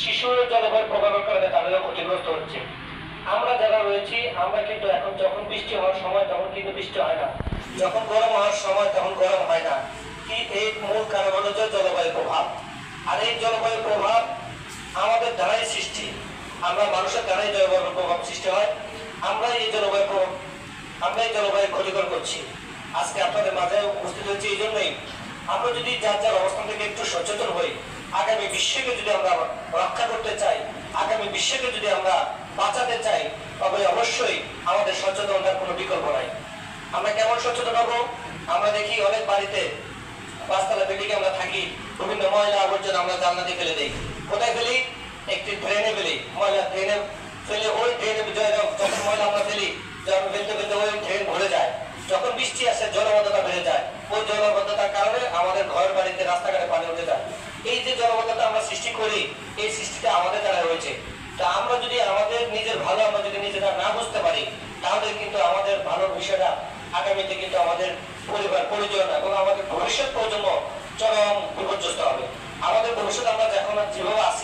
শিশুর জলবায়ু প্রভাবের কারণে তাদেরও ক্ষতিগ্রস্ত হচ্ছে। আমরা যারা রয়েছি, আমরা কিন্তু এখন যখন বৃষ্টি হওয়ার সময়, তখন কিন্তু বৃষ্টি হয় না। যখন গরম হওয়ার সময়, তখন গরম হয় না। কি এই মূল কারণ হলো জলবায়ু প্রভাব। আর এই জলবায়ু প্রভাব আমাদের দ্বারাই সৃষ্টি। আমরা মানুষের দ্বারাই জলবায়ু প্রভাব সৃষ্টি হয়। আমরা এই জলবায়ু প্রভাব আমরা এই জলবায়ু ক্ষতিকর করছি। আজকে আপনাদের মাঝে উপস্থিত হয়েছে এই জন্যই। আমরা যদি যার যার অবস্থান থেকে একটু সচেতন হই আগামী বিশ্বকে যদি আমরা রক্ষা করতে চাই, আগামী বিশ্বকে যদি আমরা বাঁচাতে চাই, তবে অবশ্যই আমাদের সচেতনতার কোনো বিকল্প নাই। আমরা কেমন সচেতন হব? আমরা দেখি অনেক বাড়িতে পাঁচতলা বিল্ডিং আমরা থাকি, বিভিন্ন ময়লা আবর্জনা আমরা জানলাতে ফেলে দেই। কোথায় ফেলি? একটি ড্রেনে ফেলি। ময়লা ড্রেনে ফেলে ওই ড্রেনে যখন ময়লা আমরা ফেলি, যখন ফেলতে ফেলতে ওই ড্রেন ভরে যায়। যখন বৃষ্টি আসে, জলবদ্ধতা বেড়ে যায়। ওই জলবদ্ধতার কারণে আমাদের ঘর বাড়িতে রাস্তাঘাটে পানি উঠে যায়। এই যে জনগণটা আমরা সৃষ্টি করি, এই সৃষ্টিটা আমাদের দ্বারা হয়েছে। তা আমরা যদি আমাদের নিজের ভালো, আমরা যদি নিজেরা না বুঝতে পারি, তাহলে কিন্তু আমাদের ভালো বিষয়টা আগামীতে কিন্তু আমাদের পরিবার, পরিজন এবং আমাদের ভবিষ্যৎ প্রজন্ম চরম বিপর্যস্ত হবে। আমাদের ভবিষ্যৎ আমরা যখন যেভাবে আসি